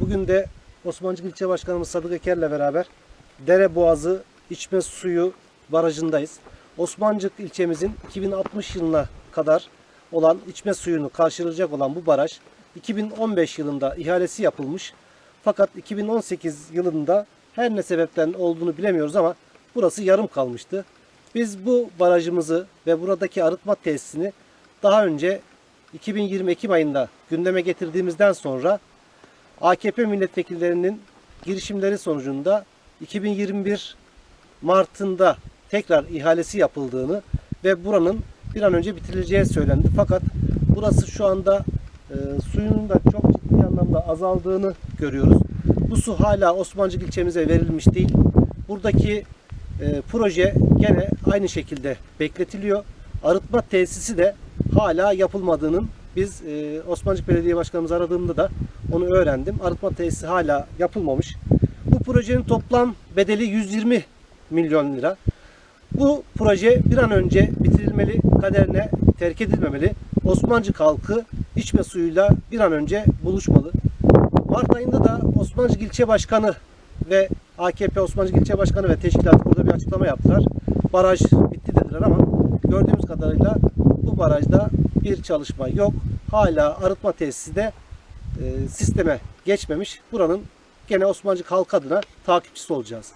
Bugün de Osmancık İlçe Başkanımız Sadık Eker'le beraber Dere Boğazı içme suyu barajındayız. Osmancık ilçemizin 2060 yılına kadar olan içme suyunu karşılayacak olan bu baraj 2015 yılında ihalesi yapılmış. Fakat 2018 yılında her ne sebepten olduğunu bilemiyoruz ama burası yarım kalmıştı. Biz bu barajımızı ve buradaki arıtma tesisini daha önce 2020 Ekim ayında gündeme getirdiğimizden sonra AKP milletvekillerinin girişimleri sonucunda 2021 Mart'ında tekrar ihalesi yapıldığını ve buranın bir an önce bitirileceği söylendi. Fakat burası şu anda e, suyunun da çok ciddi anlamda azaldığını görüyoruz. Bu su hala Osmancık ilçemize verilmiş değil. Buradaki e, proje gene aynı şekilde bekletiliyor. Arıtma tesisi de hala yapılmadığının biz e, Osmancık Belediye Başkanımızı aradığımda da onu öğrendim. Arıtma tesisi hala yapılmamış. Bu projenin toplam bedeli 120 milyon lira. Bu proje bir an önce bitirilmeli, kaderine terk edilmemeli. Osmancık halkı içme suyuyla bir an önce buluşmalı. Mart ayında da Osmancık İlçe Başkanı ve AKP Osmancık İlçe Başkanı ve teşkilat burada bir açıklama yaptılar. Baraj bitti dediler ama gördüğümüz kadarıyla bu barajda bir çalışma yok. Hala arıtma tesisi de e, sisteme geçmemiş. Buranın gene Osmancık halk adına takipçisi olacağız.